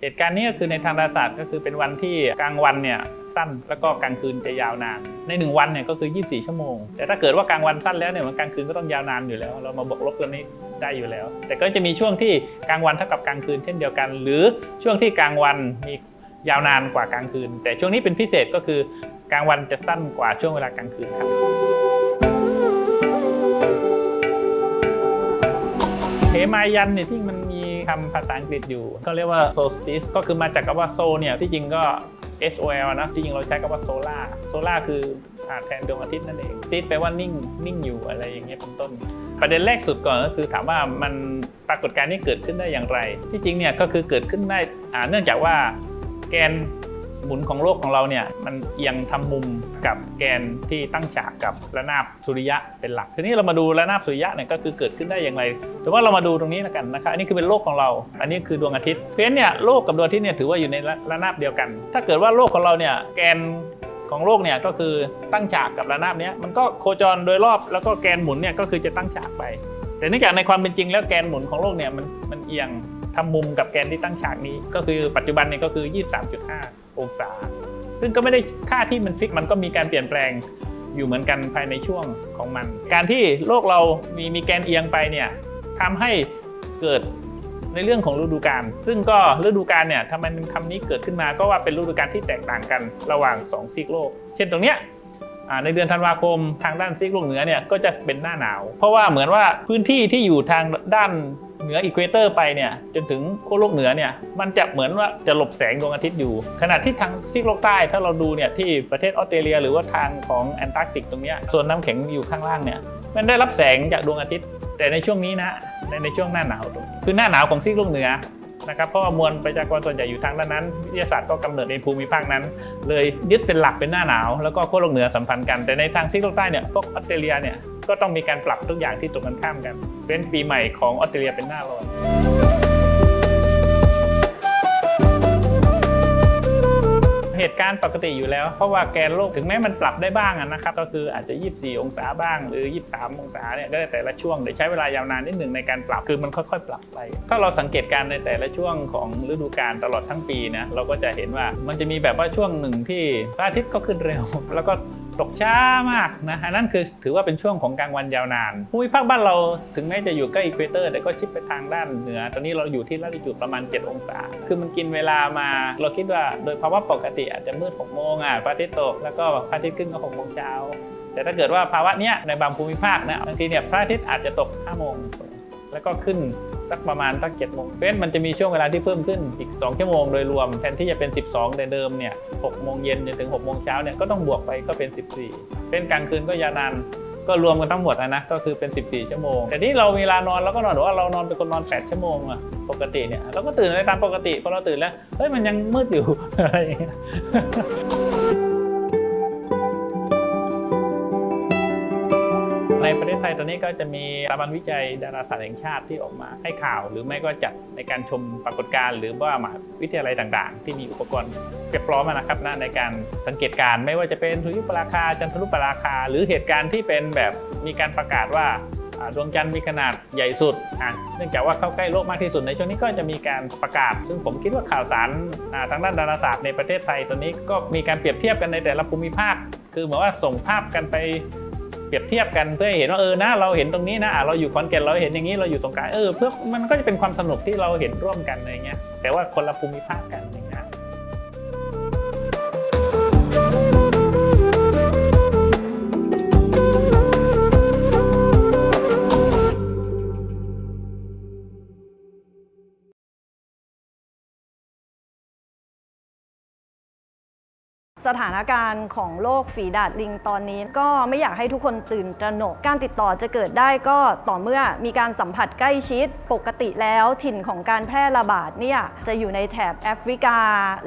เหตุการณ์นี้ก็คือในทางดาราศาสตร์ก็คือเป็นวันที่กลางวันเนี่ยสั้นแล้วก็กลางคืนจะยาวนาน ในหนึ่งวันเนี่ยก็คือ 24 ชั่วโมง แต่ถ้าเกิดว่ากลางวันสั้นแล้วเนี่ยมันกลางคืนก็ต้องยาวนานอยู่แล้ว เรามาบวกลบกันนี้ได้อยู่แล้ว แต่ก็จะมีช่วงที่กลางวันเท่ากับกลางคืนเช่นเดียวกัน หรือช่วงที่กลางวันมียาวนานกว่ากลางคืน แต่ช่วงนี้เป็นพิเศษก็คือกลางวันจะสั้นกว่าช่วงเวลากลางคืนครับเหมายันเนี่ยที่มันมี คำภาษาอังกฤษอยู่ก็เรียกว่า solstice ก็คือมาจากคำว่า sol เนี่ยที่จริงก็ sol นะที่จริงเราใช้คำว่า solar solar คืออ่าแทนดวงอาทิตย์นั่นเองติดแปลว่านิ่งนิ่งอยู่อะไรอย่างเงี้ยเป็นต้น ประเด็นแรกสุดก่อนก็คือถามว่ามันปรากฏการณ์นี้เกิดขึ้นได้อย่างไร ที่จริงเนี่ยก็คือเกิดขึ้นได้เนื่องจากว่าแกน หมุนของโลกของเราเนี่ยมันเอียงทำมุมกับแกนที่ตั้งฉากกับระนาบสุริยะเป็นหลัก ทีนี้เรามาดูระนาบสุริยะเนี่ยก็คือเกิดขึ้นได้อย่างไรถือว่าเรามาดูตรงนี้แล้วกันนะครับอันนี้คือเป็นโลกของเรา อันนี้คือดวงอาทิตย์เพราะฉะนั้นเนี่ยโลกกับดวงอาทิตย์เนี่ยถือว่าอยู่ในระนาบเดียวกัน ถ้าเกิดว่าโลกของเราเนี่ยแกนของโลกเนี่ยก็คือตั้งฉากกับระนาบเนี้ยมันก็โคจรโดยรอบแล้วก็แกนหมุนเนี่ยก็คือจะตั้งฉากไป แต่เนื่องจากในความเป็นจริงแล้วแกนหมุนของโลกเนี่ยมันมันเอียงทำมุมกับแกนที่ตั้งฉากนี้ก็คือปัจจุบันเนี่ยก็คือ 23.5 องศา ซึ่งก็ไม่ได้ค่าที่มันฟิกมันก็มีการเปลี่ยนแปลงอยู่เหมือนกันภายในช่วงของมัน การที่โลกเรามีมีแกนเอียงไปเนี่ยทำให้เกิดในเรื่องของฤดูกาล ซึ่งก็ฤดูกาลเนี่ยทำไมคำนี้เกิดขึ้นมาก็ว่าเป็นฤดูกาลที่แตกต่างกันระหว่าง2ซีกโลก เช่นตรงเนี้ยในเดือนธันวาคมทางด้านซีกโลกเหนือเนี่ยก็จะเป็นหน้าหนาว เพราะว่าเหมือนว่าพื้นที่ที่อยู่ทางด้านเหนืออีควอเตอร์ไปเนี่ยจนถึงขั้วโลกเหนือเนี่ยมันจะเหมือนว่าจะหลบแสงดวงอาทิตย์อยู่ ขณะที่ทางซีกโลกใต้ถ้าเราดูเนี่ยที่ประเทศออสเตรเลีย หรือว่าทางของแอนตาร์กติกตรงเนี้ยส่วนน้ำแข็งอยู่ข้างล่างเนี่ยมันได้รับแสงจากดวงอาทิตย์ แต่ในช่วงนี้นะในในช่วงหน้าหนาวตรงคือหน้าหนาวของซีกโลกเหนือนะครับเพราะว่ามวลประชากรส่วนใหญ่อยู่ทางด้านนั้นวิทยาศาสตร์ก็กำเนิดในภูมิภาคนั้น เลยยึดเป็นหลักเป็นหน้าหนาว แล้วก็ขั้วโลกเหนือสัมพันธ์กันแต่ในทางซีกโลกใต้เนี่ยพวกออสเตรเลียเนี่ย ก็ต้องมีการปรับทุกอย่างที่ตรงกันข้ามกัน เป็นปีใหม่ของออสเตรเลียเป็นหน้าร้อนเหตุการณ์ปกติอยู่แล้ว เพราะว่าแกนโลกถึงแม้มันปรับได้บ้างนะครับ ก็คืออาจจะ 24 องศาบ้างหรือ 23 องศาเนี่ยก็แต่ละช่วงเดี๋ยวใช้เวลายาวนานนิดหนึ่งในการปรับคือมันค่อยๆ ปรับไป ถ้าเราสังเกตการณ์ในแต่ละช่วงของฤดูกาลตลอดทั้งปีนะเราก็จะเห็นว่ามันจะมีแบบว่าช่วงหนึ่งที่พระอาทิตย์ก็ขึ้นเร็ว แล้วก็ ตกช้ามากนะอันนั้นคือถือว่าเป็นช่วงของกลางวันยาวนานภูมิภาคบ้านเราถึงแม้จะอยู่ใกล้อีควเตอร์ แต่ก็ชิดไปทางด้านเหนือ ตอนนี้เราอยู่ที่ละติจูดประมาณ 7 องศา คือมันกินเวลามาเราคิดว่าโดยภาวะปกติอาจจะมืด6โมงอะพระอาทิตย์ตกแล้วก็พระอาทิตย์ขึ้นก็6โมงเช้าแต่ถ้าเกิดว่าภาวะเนี้ยในบางภูมิภาคนี่ยบางทีเนี่ยพระอาทิตย์อาจจะตก5โมงแล้วก็ขึ้น สักประมาณสัก7โมงเพราะฉะนั้นมันจะมีช่วงเวลาที่เพิ่มขึ้นอีก 2 ชั่วโมงโดยรวมแทนที่จะเป็น 12 แต่เดิมเนี่ย6โมงเย็นจนถึง6โมงเช้าเนี่ยก็ต้องบวกไปก็เป็น 14 เป็นกลางคืนก็ยาวนานก็รวมกันทั้งหมดอะนะก็คือเป็น 14 ชั่วโมง แต่นี่เราเวลานอนเราก็นอนหรือว่าเรานอนเป็นคนนอน 8 ชั่วโมงอะปกติเนี่ยเราก็ตื่นในตามปกติพอเราตื่นแล้วเฮ้ยมันยังมืดอยู่อะไรอย่างเงี้ย ตอนนี้ก็จะมีสถาบันวิจัยดาราศาสตร์แห่งชาติที่ออกมาให้ข่าว หรือไม่ก็จัดในการชมปรากฏการณ์หรือว่ามหาวิทยาลัยต่างๆ ที่มีอุปกรณ์เรียบพร้อมนะครับนะในการสังเกตการณ์ไม่ว่าจะเป็นสุริยุปราคาจันทรุปราคา หรือเหตุการณ์ที่เป็นแบบมีการประกาศว่าดวงจันทร์มีขนาดใหญ่สุด เนื่องจากว่าเข้าใกล้โลกมากที่สุดในช่วงนี้ก็จะมีการประกาศ ซึ่งผมคิดว่าข่าวสารทางด้านดาราศาสตร์ในประเทศไทยตอนนี้ก็มีการเปรียบเทียบกันในแต่ละภูมิภาค คือเหมือนว่าส่งภาพกันไป รียบเทียบกันเพื่อให้เห็นว่าเออนะเราเห็นตรงนี้นะะเราอยู่ขอนแก่นเราเห็นอย่างนี้เราอยู่ตรงกลางเออเพื่อมันก็จะเป็นความสนุกที่เราเห็นร่วมกันอะไรเงี้ยแต่ว่าคนละภูมิภาคกัน สถานการณ์ของโรคฝีดาดลิงตอนนี้ ก็ไม่อยากให้ทุกคนตื่นตระหนก การติดต่อจะเกิดได้ก็ต่อเมื่อมีการสัมผัสใกล้ชิดปกติแล้วถิ่นของการแพร่ระบาดเนี่ยจะอยู่ในแถบแอฟริกา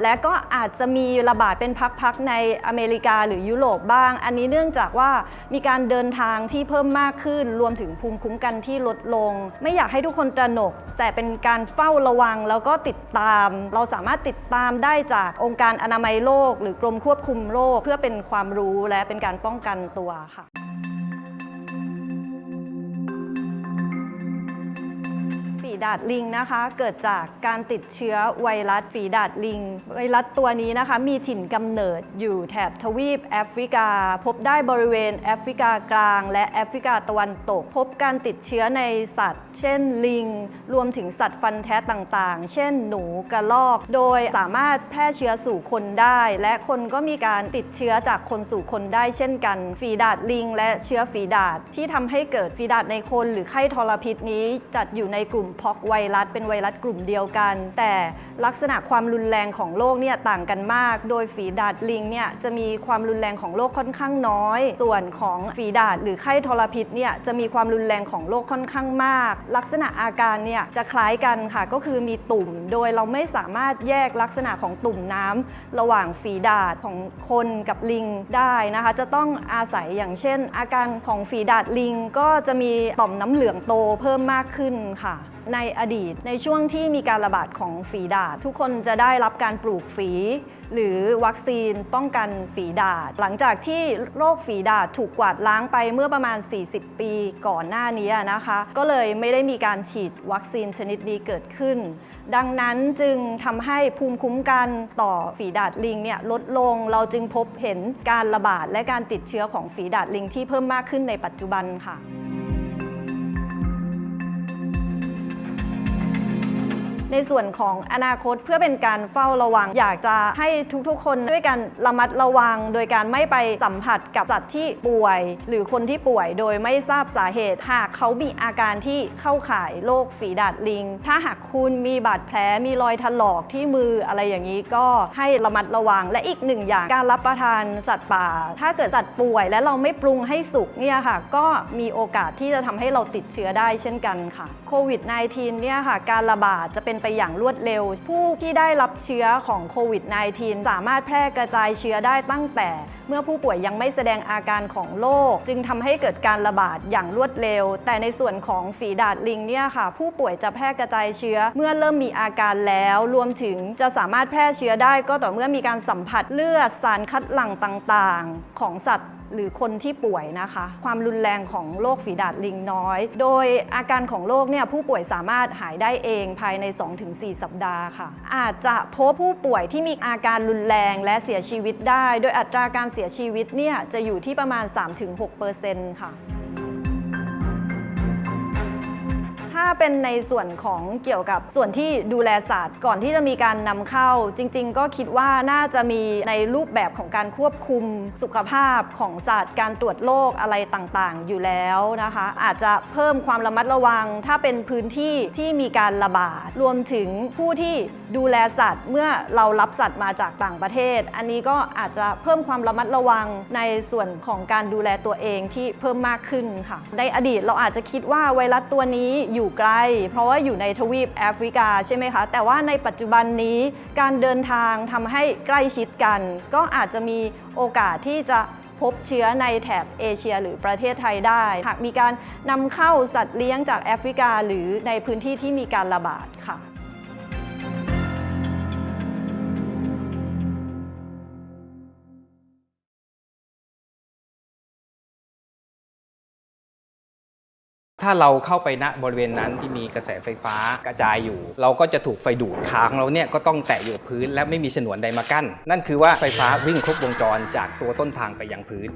และก็อาจจะมีระบาดเป็นพักๆในอเมริกาหรือยุโรปบ้าง อันนี้เนื่องจากว่ามีการเดินทางที่เพิ่มมากขึ้น รวมถึงภูมิคุ้มกันที่ลดลง ไม่อยากให้ทุกคนตระหนก แต่เป็นการเฝ้าระวังแล้วก็ติดตาม เราสามารถติดตามได้จากองค์การอนามัยโลก หรือกรมควควบคุมโรคเพื่อเป็นความรู้และเป็นการป้องกันตัวค่ะ ดาดลิงนะคะ เกิดจากการติดเชื้อไวรัสฝีดาดลิง ไวรัสตัวนี้นะคะ มีถิ่นกำเนิดอยู่แถบทวีปแอฟริกา พบได้บริเวณแอฟริกากลาง และแอฟริกาตะวันตก พบการติดเชื้อในสัตว์ เช่นลิง รวมถึงสัตว์ฟันแท้ต่างๆ เช่นหนูกระรอก โดยสามารถแพร่เชื้อสู่คนได้ และคนก็มีการติดเชื้อจากคนสู่คนได้เช่นกัน ฝีดาดลิง และเชื้อฝีดาดที่ทำให้เกิดฝีดาดในคนหรือไข้ทรพิษนี้จัดอยู่ในกลุ่มพอกไวรัส เป็นไวรัสกลุ่มเดียวกัน แต่ลักษณะความรุนแรงของโรคเนี่ยต่างกันมาก โดยฝีดาดลิงเนี่ยจะมีความรุนแรงของโรคค่อนข้างน้อย ส่วนของฝีดาดหรือไข้ทรพิษเนี่ยจะมีความรุนแรงของโรคค่อนข้างมาก ลักษณะอาการเนี่ยจะคล้ายกันค่ะ ก็คือมีตุ่ม โดยเราไม่สามารถแยกลักษณะของตุ่มน้ำระหว่างฝีดาดของคนกับลิงได้นะคะ จะต้องอาศัยอย่างเช่น อาการของฝีดาดลิงก็จะมีต่อมน้ำเหลืองโตเพิ่มมากขึ้นค่ะ ในอดีต ในช่วงที่มีการระบาดของฝีดาดทุกคนจะได้รับการปลูกฝี หรือวัคซีนป้องกันฝีดาดหลังจากที่โรคฝีดาดถูกกวาดล้างไปเมื่อประมาณ 40 ปีก่อนหน้านี้นะคะ ก็เลยไม่ได้มีการฉีดวัคซีนชนิดนี้เกิดขึ้น ดังนั้นจึงทำให้ภูมิคุ้มกันต่อฝีดาดลิงเนี่ยลดลงเราจึงพบเห็นการระบาดและการติดเชื้อของฝีดาดลิงที่เพิ่มมากขึ้นในปัจจุบันค่ะ ในส่วนของอนาคตเพื่อเป็นการเฝ้าระวัง อยากจะให้ทุกๆ คนด้วยกันระมัดระวัง โดยการไม่ไปสัมผัสกับสัตว์ที่ป่วย หรือคนที่ป่วยโดยไม่ทราบสาเหตุ หากเขามีอาการที่เข้าข่ายโรคฝีดาดลิง ถ้าหากคุณมีบาดแผลมีรอยถลอกที่มืออะไรอย่างนี้ก็ให้ระมัดระวัง และอีกหนึ่งอย่างการรับประทานสัตว์ป่า ถ้าเกิดสัตว์ป่วยและเราไม่ปรุงให้สุกเนี่ยค่ะ ก็มีโอกาสที่จะทำให้เราติดเชื้อได้เช่นกันค่ะโควิด -19 เนี่ยค่ะ การระบาดจะเป็นไปอย่างรวดเร็ว ผู้ที่ได้รับเชื้อของโควิด -19 สามารถแพร่กระจายเชื้อได้ตั้งแต่ เมื่อผู้ป่วยยังไม่แสดงอาการของโรคจึงทำให้เกิดการระบาดอย่างรวดเร็ว แต่ในส่วนของฝีดาดลิงเนี่ยค่ะ ผู้ป่วยจะแพร่กระจายเชื้อ เมื่อเริ่มมีอาการแล้ว รวมถึงจะสามารถแพร่เชื้อได้ก็ต่อเมื่อมีการสัมผัสเลือดสารคัดหลั่งต่าง ๆ ของสัตว์ หรือคนที่ป่วยนะคะ ความรุนแรงของโรคฝีดาดลิงน้อย โดยอาการของโรคเนี่ยผู้ป่วยสามารถหายได้เองภายใน 2-4 สัปดาห์ค่ะ อาจจะพบผู้ป่วยที่มีอาการรุนแรงและเสียชีวิตได้ โดยอัตราการเสียชีวิตเนี่ยจะอยู่ที่ประมาณ 3-6%ค่ะ ถ้าเป็นในส่วนของเกี่ยวกับส่วนที่ดูแลสัตว์ก่อนที่จะมีการนำเข้า จริง ๆ ก็คิดว่าน่าจะมีในรูปแบบของการควบคุมสุขภาพของสัตว์ การตรวจโรคอะไรต่างๆ อยู่แล้วนะคะ อาจจะเพิ่มความระมัดระวัง ถ้าเป็นพื้นที่ที่มีการระบาดรวมถึงผู้ที่ดูแลสัตว์ เมื่อเรารับสัตว์มาจากต่างประเทศ อันนี้ก็อาจจะเพิ่มความระมัดระวังในส่วนของการดูแลตัวเองที่เพิ่มมากขึ้นค่ะ ในอดีตเราอาจจะคิดว่าไวรัสตัวนี้อยู่อยู่ไกล เพราะว่าอยู่ในทวีปแอฟริกาใช่ไหมคะ แต่ว่าในปัจจุบันนี้การเดินทางทำให้ใกล้ชิดกัน ก็อาจจะมีโอกาสที่จะพบเชื้อในแถบเอเชียหรือประเทศไทยได้ หากมีการนำเข้าสัตว์เลี้ยงจากแอฟริกา หรือในพื้นที่ที่มีการระบาดค่ะ ถ้าเราเข้าไปณบริเวณนั้นที่มีกระแสไฟฟ้ากระจายอยู่ เราก็จะถูกไฟดูดขาของเราเนี่ยก็ต้องแตะอยู่พื้นและไม่มีฉนวนใดมากั้น นั่นคือว่าไฟฟ้าวิ่งครบวงจรจากตัวต้นทางไปยังพื้น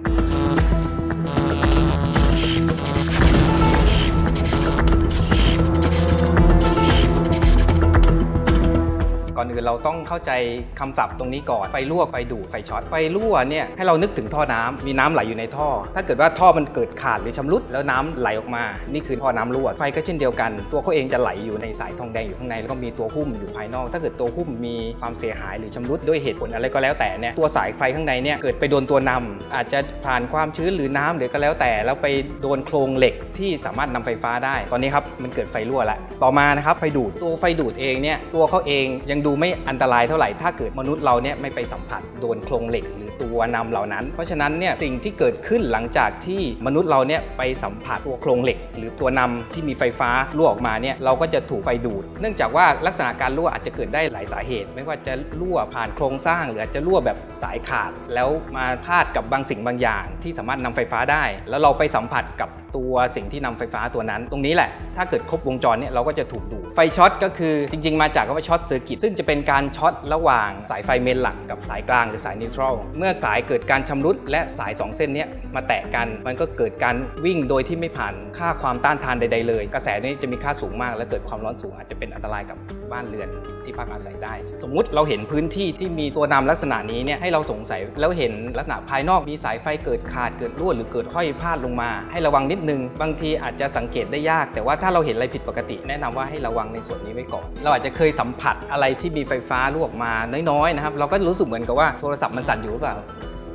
ก่อเราต้องเข้าใจคำศัพท์ตรงนี้ก่อน ไฟรั่วไฟดูดไฟช็อตไฟรั่วเนี่ยให้เรานึกถึงท่อน้ำมีน้ำไหลอยู่ในท่อ ถ้าเกิดว่าท่อมันเกิดขาดหรือชำรุดแล้วน้ำไหลออกมา นี่คือท่อน้ำรั่วไฟก็เช่นเดียวกัน ตัวเขาเองจะไหลอยู่ในสายทองแดงอยู่ข้างในแล้วก็มีตัวหุ้มอยู่ภายนอก ถ้าเกิดตัวหุ้มมีความเสียหายหรือชำรุดด้วยเหตุผลอะไรก็แล้วแต่เนี่ยตัวสายไฟข้างในเนี่ยเกิดไปโดนตัวนำอาจจะผ่านความชื้นหรือน้ำหรือก็แล้วแต่แล้วไปโดนโครงเหล็กที่สามารถนำไฟฟ้าได้ ตอนนี้ครับมันเกิดไฟรั่วแล้วต่อมานะครับไฟดูดตัวไฟดูดเองเนี่ยตัวเขาเองยังดูไม่อันตรายเท่าไหร่ถ้าเกิดมนุษย์เราเนี่ยไม่ไปสัมผัสโดนโครงเหล็ก หรือตัวนำเหล่านั้น เพราะฉะนั้นเนี่ยสิ่งที่เกิดขึ้นหลังจากที่มนุษย์เราเนี่ยไปสัมผัสตัวโครงเหล็ก หรือตัวนำที่มีไฟฟ้ารั่วออกมาเนี่ยเราก็จะถูกไฟดูด เนื่องจากว่าลักษณะการรั่วอาจจะเกิดได้หลายสาเหตุ ไม่ว่าจะรั่วผ่านโครงสร้าง หรืออาจจะรั่วแบบสายขาด แล้วมาพาดกับบางสิ่งบางอย่าง ที่สามารถนำไฟฟ้าได้ แล้วเราไปสัมผัสกับ ตัวสิ่งที่นำไฟฟ้าตัวนั้น ตรงนี้แหละ ถ้าเกิดครบวงจรเนี่ยเราก็จะถูกดูดไฟช็อตก็คือจริง ๆ มาจากคำว่าช็อตเซอร์กิตซึ่งจะเป็นการช็อตระหว่างสายไฟเมนหลักกับสายกลางหรือสายนิวทรัลเมื่อสายเกิดการชำรุดและสาย 2 เส้นเนี้ยมาแตะกัน มันก็เกิดการวิ่งโดยที่ไม่ผ่านค่าความต้านทานใด ๆ เลย กระแสนี้จะมีค่าสูงมาก และเกิดความร้อนสูงอาจจะเป็นอันตรายกับบ้านเรือนที่พักอาศัยได้ สมมุติเราเห็นพื้นที่ที่มีตัวนำลักษณะนี้เนี่ยให้เราสงสัยแล้วเห็นลักษณะภายนอกมีสายไฟเกิดขาดเกิดรั่วหรือเกิดห้อยพาดลงมา ให้ระวังนิดหนึ่งบางทีอาจจะสังเกตได้ยาก แต่ว่าถ้าเราเห็นอะไรผิดปกติ แนะนำว่าให้ระวังในส่วนนี้ไว้ก่อน เราอาจจะเคยสัมผัสอะไรที่มีไฟฟ้ารั่วออกมาน้อยๆนะครับเราก็รู้สึกเหมือนกับว่าโทรศัพท์มันสั่นอยู่หรือเปล่า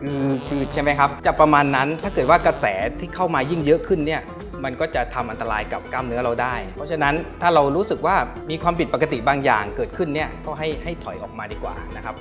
คือคือใช่ไหมครับจะประมาณนั้นถ้าเกิดว่ากระแสที่เข้ามายิ่งเยอะขึ้นเนี่ยมันก็จะทำอันตรายกับกล้ามเนื้อเราได้ เพราะฉะนั้นถ้าเรารู้สึกว่ามีความผิดปกติบางอย่างเกิดขึ้นเนี่ยก็ให้ให้ถอยออกมาดีกว่านะครับ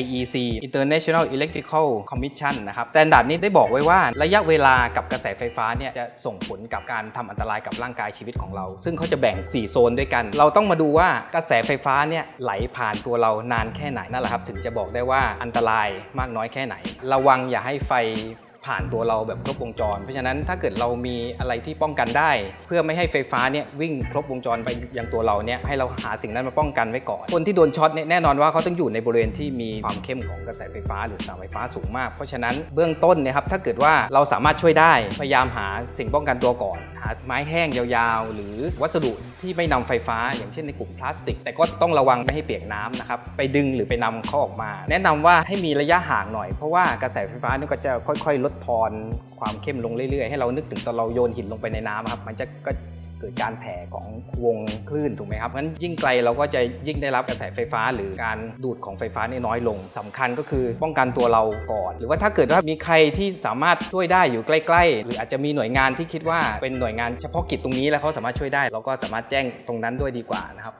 IEC International Electrical Commission นะครับสแตนดาร์ดนี้ได้บอกไว้ว่าระยะเวลากับกระแสไฟฟ้าเนี่ยจะส่งผลกับการทำอันตรายกับร่างกายชีวิตของเรา ซึ่งเขาจะแบ่ง 4 โซนด้วยกัน เราต้องมาดูว่ากระแสไฟฟ้าเนี่ยไหลผ่านตัวเรานานแค่ไหนนั่นแหละครับ ถึงจะบอกได้ว่าอันตรายมากน้อยแค่ไหน ระวังอย่าให้ไฟ ผ่านตัวเราแบบครบวงจร เพราะฉะนั้นถ้าเกิดเรามีอะไรที่ป้องกันได้ เพื่อไม่ให้ไฟฟ้าเนี่ยวิ่งครบวงจรไปยังตัวเราเนี่ยให้เราหาสิ่งนั้นมาป้องกันไว้ก่อน คนที่โดนช็อตเนี่ยแน่นอนว่าเขาต้องอยู่ในบริเวณที่มีความเข้มของกระแสไฟฟ้า หรือสาไฟฟ้าสูงมาก เพราะฉะนั้นเบื้องต้นนยครับถ้าเกิดว่าเราสามารถช่วยได้พยายามหาสิ่งป้องกันตัวก่อน หาไม้แห้งยาวๆ หรือวัสดุที่ไม่นำไฟฟ้า อย่างเช่นในกลุ่มพลาสติก แต่ก็ต้องระวังไม่ให้เปียกน้ำนะครับไปดึงหรือไปนำเขาออกมา แนะนำว่าให้มีระยะห่างหน่อยเพราะว่ากระแสไฟฟ้านี่ก็จะค่อยๆ ลดทอนความเข้มลงเรื่อยๆ ให้เรานึกถึงตอนเราโยนหินลงไปในน้ำครับ มันจะก็เกิดการแผ่ของวงคลื่นถูกไหมครับงั้นยิ่งไกลเราก็จะยิ่งได้รับกระแสไฟฟ้า หรือการดูดของไฟฟ้านี่น้อยลงสำคัญก็คือป้องกันตัวเราก่อน หรือว่าถ้าเกิดว่ามีใครที่สามารถช่วยได้อยู่ใกล้ ๆ หรืออาจจะมีหน่วยงานที่คิดว่าเป็นหน่วยงานเฉพาะกิจตรงนี้แล้วเขาสามารถช่วยได้ เราก็สามารถแจ้งตรงนั้นด้วยดีกว่านะครับ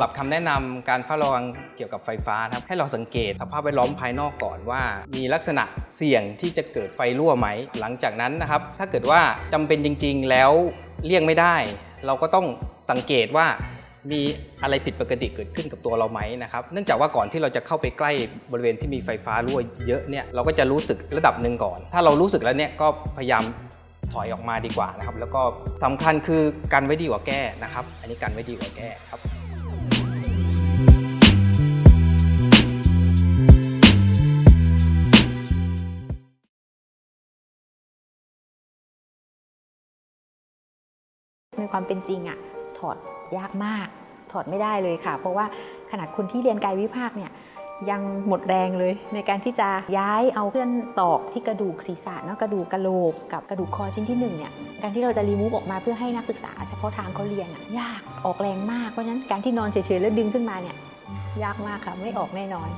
หรับคำแนะนำการเฝ้าระวังเกี่ยวกับไฟฟ้านะครับให้เราสังเกตสภาพแวดล้อมภายนอกก่อนว่า มีลักษณะเสี่ยงที่จะเกิดไฟรั่วไหม หลังจากนั้นนะครับ ถ้าเกิดว่าจำเป็นจริง ๆ แล้วเลี่ยงไม่ได้ เราก็ต้องสังเกตว่ามีอะไรผิดปกติเกิดขึ้นกับตัวเราไหมนะครับ เนื่องจากว่าก่อนที่เราจะเข้าไปใกล้บริเวณที่มีไฟฟ้ารั่วเยอะเนี่ยเราก็จะรู้สึกระดับหนึ่งก่อน ถ้าเรารู้สึกแล้วเนี่ยก็พยายามถอยออกมาดีกว่านะครับ แล้วก็สำคัญคือกันไว้ดีกว่าแก้นะครับ อันนี้กันไว้ดีกว่าแก้ครับ ในความเป็นจริงอะถอดยากมาก ถอดไม่ได้เลยค่ะ เพราะว่าขนาดคนที่เรียนกายวิภาคเนี่ยยังหมดแรงเลย ในการที่จะย้ายเอาเพื่อนตอกที่กระดูกศีรษะเนาะกระดูกกระโหลกกับกระดูกคอชิ้นที่หนึ่งเนี่ยการที่เราจะรีมูฟออกมาเพื่อให้นักศึกษาเฉพาะทางเขาเรียนอะยากออกแรงมากเพราะฉะนั้นการที่นอนเฉยๆแล้วดึงขึ้นมาเนี่ยยากมากค่ะไม่ออกแน่นอน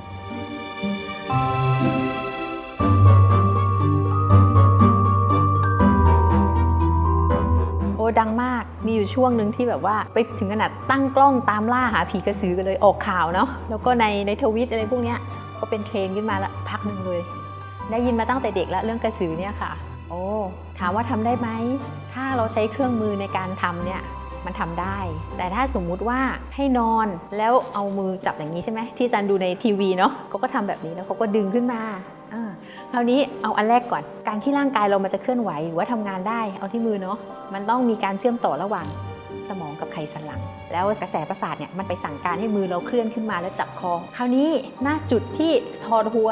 ดังมาก มีอยู่ช่วงหนึ่งที่แบบว่าไปถึงขนาดตั้งกล้องตามล่าหาผีกระสือกันเลยออกข่าวเนาะ แล้วก็ในในทวิตอะไรพวกเนี้ยก็เป็นเทรนด์ขึ้นมาละพักหนึ่งเลย ได้ยินมาตั้งแต่เด็กแล้วเรื่องกระสือเนี่ยค่ะ โอ้ ถามว่าทำได้ไหม ถ้าเราใช้เครื่องมือในการทำเนี่ยมันทำได้ แต่ถ้าสมมุติว่าให้นอนแล้วเอามือจับอย่างนี้ใช่ไหมที่อาจารย์ดูในทีวีเนาะเขาก็ทำแบบนี้แล้วเขาก็ดึงขึ้นมา คราวนี้เอาอันแรกก่อน การที่ร่างกายเรามันจะเคลื่อนไหวหรือว่าทำงานได้ เอาที่มือเนาะ มันต้องมีการเชื่อมต่อระหว่างสมองกับไขสันหลัง แล้วกระแสประสาทเนี่ยมันไปสั่งการให้มือเราเคลื่อนขึ้นมาแล้วจับคอ คราวนี้หน้าจุดที่ถอดหัว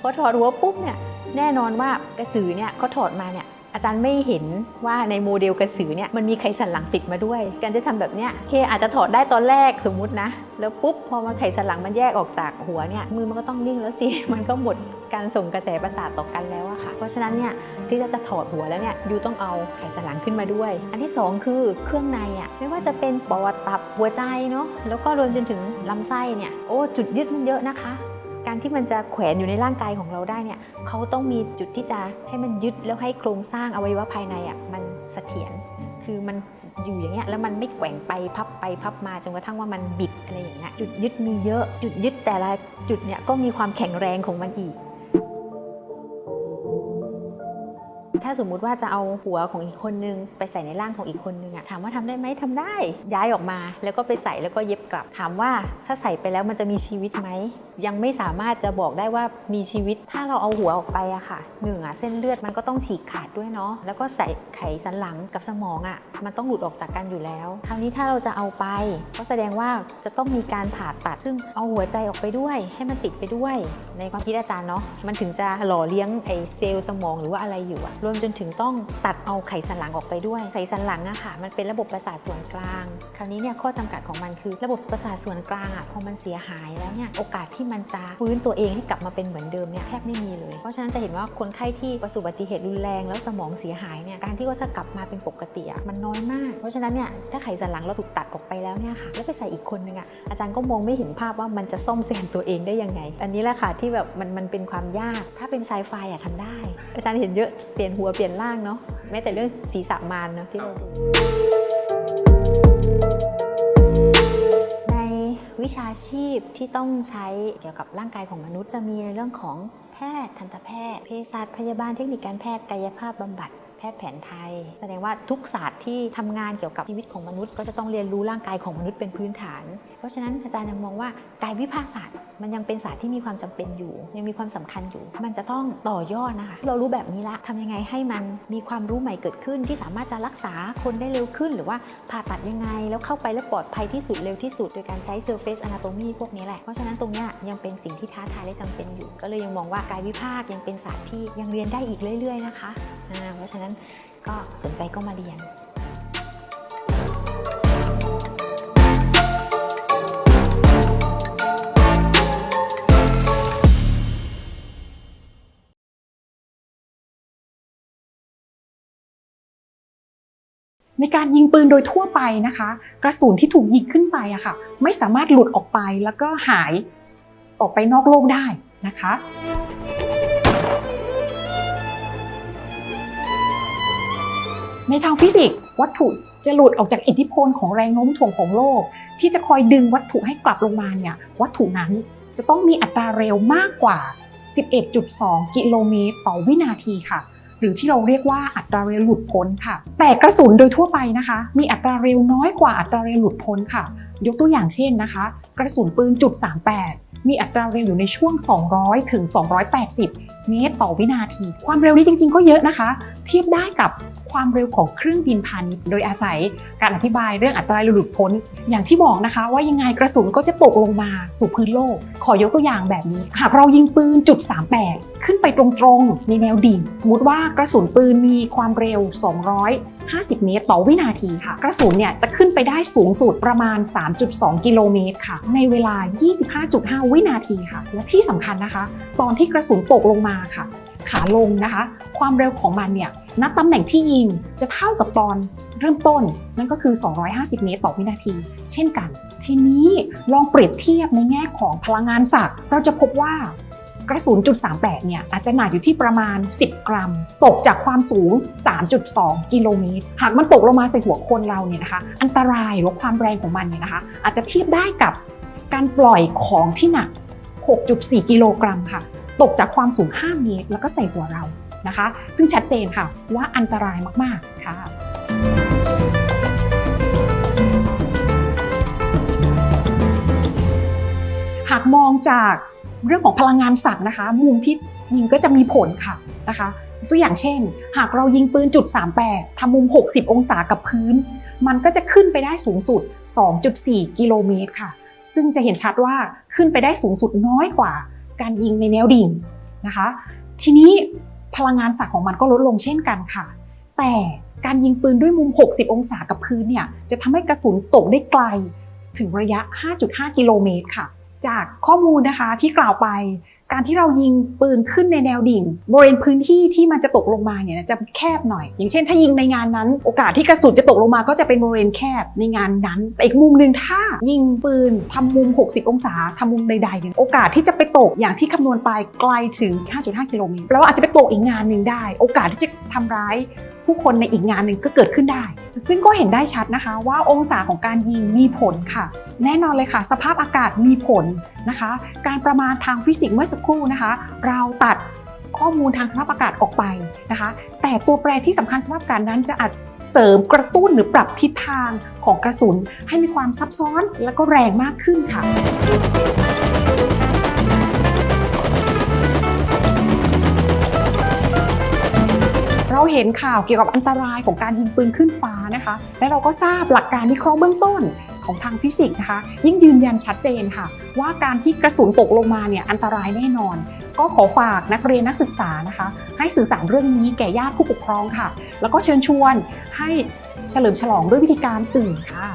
พอถอดหัวปุ๊บเนี่ยแน่นอนว่ากระสือเนี่ยเขาถอดมาเนี่ย อาจารย์ไม่เห็นว่าในโมเดลกระสือเนี่ยมันมีไขสันหลังติดมาด้วย การจะทำแบบเนี้ยเคอาจจะถอดได้ตอนแรกสมมุตินะ แล้วปุ๊บพอมาไขสันหลังมันแยกออกจากหัวเนี่ยมือมันก็ต้องนิ่งแล้วสิ มันก็หมดการส่งกระแสประสาทต่อกันแล้วอะค่ะ เพราะฉะนั้นเนี่ยที่จะจะถอดหัวแล้วเนี่ยยูต้องเอาไขสันหลังขึ้นมาด้วย อันที่สองคือเครื่องในอะไม่ว่าจะเป็นปอดตับหัวใจเนาะแล้วก็รวมจนถึงลำไส้เนี่ยโอ้จุดยึดมันเยอะนะคะ การที่มันจะแขวนอยู่ในร่างกายของเราได้เนี่ยเขาต้องมีจุดที่จะให้มันยึดแล้วให้โครงสร้างอวัยวะภายในอะมันเสถียรคือมันอยู่อย่างเงี้ยแล้วมันไม่แกว่งไปพับไปพับมาจนกระทั่งว่ามันบิดอะไรอย่างเงี้ยจุดยึดมีเยอะ จุดยึดแต่ละจุดเนี่ยก็มีความแข็งแรงของมันอีก ถ้าสมมุติว่าจะเอาหัวของอีกคนนึง ไปใส่ในร่างของอีกคนนึงอะถามว่าทำได้ไหมทำได้ ย้ายออกมาแล้วก็ไปใส่แล้วก็เย็บกลับ ถามว่าถ้าใส่ไปแล้วมันจะมีชีวิตไหม ยังไม่สามารถจะบอกได้ว่ามีชีวิตถ้าเราเอาหัวออกไปอะค่ะหนึ่งอะเส้นเลือดมันก็ต้องฉีกขาดด้วยเนาะแล้วก็ใส่ไขสันหลังกับสมองอะมันต้องหลุดออกจากกันอยู่แล้ว คราวนี้ถ้าเราจะเอาไป ก็แสดงว่าจะต้องมีการผ่าตัด ซึ่งเอาหัวใจออกไปด้วย ให้มันติดไปด้วย ในความคิดอาจารย์เนาะมันถึงจะหล่อเลี้ยงไอเซลล์สมองหรือว่าอะไรอยู่อะรวมจนถึงต้องตัดเอาไขสันหลังออกไปด้วยไขสันหลังอะค่ะ มันเป็นระบบประสาทส่วนกลาง คราวนี้เนี่ยข้อจำกัดของมันคือ ระบบประสาทส่วนกลางอะพอมันเสียหายแล้วเนี่ยโอกาสที่มันจะฟื้นตัวเองให้กลับมาเป็นเหมือนเดิมเนี่ยแทบไม่มีเลย เพราะฉะนั้นจะเห็นว่าคนไข้ที่ประสบอุบัติเหตุรุนแรงแล้วสมองเสียหายเนี่ยการที่เขาจะกลับมาเป็นปกติอะมันน้อยมาก เพราะฉะนั้นเนี่ยถ้าไขสันหลังเราถูกตัดออกไปแล้วเนี่ยค่ะแล้วไปใส่อีกคนนึงอะอาจารย์ก็มองไม่เห็นภาพว่ามันจะซ่อมแซมตัวเองได้ยังไง อันนี้แหละค่ะที่แบบมันมันเป็นความยาก ถ้าเป็นไซไฟอะทำได้ อาจารย์เห็นเยอะเปลี่ยนหัวเปลี่ยนร่างเนาะแม้แต่เรื่องศีรษะมารเนาะที่เราดู วิชาชีพที่ต้องใช้เกี่ยวกับร่างกายของมนุษย์จะมีในเรื่องของแพทย์ทันตแพทย์เภสัชพยาบาลเทคนิคการแพทย์กายภาพบำบัด แพทย์แผนไทย แสดงว่าทุกศาสตร์ที่ทำงานเกี่ยวกับชีวิตของมนุษย์ ก็จะต้องเรียนรู้ร่างกายของมนุษย์เป็นพื้นฐาน เพราะฉะนั้นอาจารย์ยังมองว่ากายวิภาคศาสตร์ มันยังเป็นศาสตร์ที่มีความจำเป็นอยู่ ยังมีความสำคัญอยู่ มันจะต้องต่อยอดนะคะ เรารู้แบบนี้ละทำยังไงให้มันมีความรู้ใหม่เกิดขึ้น ที่สามารถจะรักษาคนได้เร็วขึ้น หรือว่าผ่าตัดยังไง แล้วเข้าไปแล้วปลอดภัยที่สุดเร็วที่สุด โดยการใช้ surface anatomy พวกนี้แหละเพราะฉะนั้นตรงนี้ยังเป็นสิ่งที่ท้าทายและจำเป็นอยู่ ก็เลยยังมองว่ากายวิภาคยังเป็นศาสตร์ที่ยังเรียนได้อีกเรื่อย ๆ นะคะเพราะฉะนั้นก็สนใจก็มาเรียนในการยิงปืนโดยทั่วไปนะคะ กระสุนที่ถูกยิงขึ้นไปอะค่ะ ไม่สามารถหลุดออกไปแล้วก็หายออกไปนอกโลกได้นะคะ ในทางฟิสิกส์วัตถุจะหลุดออกจากอิทธิพลของแรงโน้มถ่วงของโลก ที่จะคอยดึงวัตถุให้กลับลงมาเนี่ยวัตถุนั้นจะต้องมีอัตราเร็วมากกว่า 11.2 กิโลเมตรต่อวินาทีค่ะ หรือที่เราเรียกว่าอัตราเร็วหลุดพ้นค่ะ แต่กระสุนโดยทั่วไปนะคะ มีอัตราเร็วน้อยกว่าอัตราเร็วหลุดพ้นค่ะ ยกตัวอย่างเช่นนะคะ กระสุนปืนจุด38 มีอัตราเร็วอยู่ในช่วง 200 ถึง 280 เมตรต่อวินาที ความเร็วนี้จริง ๆ ก็เยอะนะคะ เทียบได้กับความเร็วของเครื่องบินพาณิชย์ โดยอาศัยการอธิบายเรื่องอัตราเร็วหลุดพ้น อย่างที่บอกนะคะ ว่ายังไงกระสุนก็จะตกลงมาสู่พื้นโลก ขอยกตัวอย่างแบบนี้ หากเรายิงปืนจุด38 ขึ้นไปตรงๆ ในแนวดิ่ง สมมติว่ากระสุนปืนมีความเร็ว 50 เมตร ต่อวินาทีค่ะ กระสุนเนี่ยจะขึ้นไปได้สูงสุดประมาณ 3.2 กิโลเมตรค่ะ ในเวลา 25.5 วินาทีค่ะ และที่สำคัญนะคะ ตอนที่กระสุนตกลงมาค่ะ ขาลงนะคะ ความเร็วของมันเนี่ยนับตำแหน่งที่ยิงจะเท่ากับตอนเริ่มต้นนั่นก็คือ 250 เมตรต่อวินาที เช่นกัน ทีนี้ลองเปรียบเทียบในแง่ของพลังงานศักดิ์เราจะพบว่า กระสุนจุด38เนี่ยอาจจะหนักอยู่ที่ประมาณ 10 กรัม ตกจากความสูง 3.2 กิโลเมตร หากมันตกลงมาใส่หัวคนเราเนี่ยนะคะอันตรายหรือความแรงของมันเนี่ยนะคะอาจจะเทียบได้กับการปล่อยของที่หนัก 6.4 กิโลกรัมค่ะ ตกจากความสูง 5 เมตร แล้วก็ใส่หัวเรานะคะ ซึ่งชัดเจนค่ะว่าอันตรายมาก ๆ ค่ะหากมองจาก เรื่องของพลังงานศักดิ์นะคะ มุมที่ยิงก็จะมีผลค่ะนะคะตัวอย่างเช่น หากเรายิงปืนจุด38ทำมุม 60 องศากับพื้น มันก็จะขึ้นไปได้สูงสุด 2.4 กิโลเมตรค่ะ ซึ่งจะเห็นชัดว่าขึ้นไปได้สูงสุดน้อยกว่า การยิงในแนวดิ่งนะคะ ทีนี้พลังงานศักดิ์ของมันก็ลดลงเช่นกันค่ะ แต่การยิงปืนด้วยมุม 60 องศากับพื้นเนี่ยจะทำให้กระสุนตกได้ไกลถึงระยะ 5.5 กิโลเมตรค่ะ จากข้อมูลนะคะที่กล่าวไป การที่เรายิงปืนขึ้นในแนวดิ่ง บริเวณพื้นที่ที่มันจะตกลงมาเนี่ยจะแคบหน่อย อย่างเช่น ถ้ายิงในงานนั้น โอกาสที่กระสุนจะตกลงมาก็จะเป็นบริเวณแคบในงานนั้นแต่อีกมุมหนึ่งถ้ายิงปืนทำมุม 60 องศาทำมุมใดๆเนี่ยโอกาสที่จะไปตกอย่างที่คำนวณไปไกลถึง 5.5 กิโลเมตรแปลว่าอาจจะไปตกอีกงานหนึ่งได้ โอกาสที่จะทำร้าย ผู้คนในอีกงานหนึ่งก็เกิดขึ้นได้ ซึ่งก็เห็นได้ชัดนะคะ ว่าองศาของการยิงมีผลค่ะ แน่นอนเลยค่ะ สภาพอากาศมีผลนะคะ การประมาณทางฟิสิกส์เมื่อสักครู่นะคะ เราตัดข้อมูลทางสภาพอากาศออกไปนะคะ แต่ตัวแปรที่สำคัญสภาพอากาศนั้นจะอาจเสริมกระตุ้นหรือปรับทิศทางของกระสุน ให้มีความซับซ้อนและก็แรงมากขึ้นค่ะ เห็นข่าวเกี่ยวกับอันตรายของการยิงปืนขึ้นฟ้านะคะ และเราก็ทราบหลักการวิเคราะห์เบื้องต้นของทางฟิสิกส์นะคะ ยิ่งยืนยันชัดเจนค่ะ ว่าการที่กระสุนตกลงมาเนี่ยอันตรายแน่นอน ก็ขอฝากนักเรียนนักศึกษานะคะ ให้สื่อสารเรื่องนี้แก่ญาติผู้ปกครองค่ะ แล้วก็เชิญชวนให้เฉลิมฉลองด้วยวิธีการตื่นค่ะ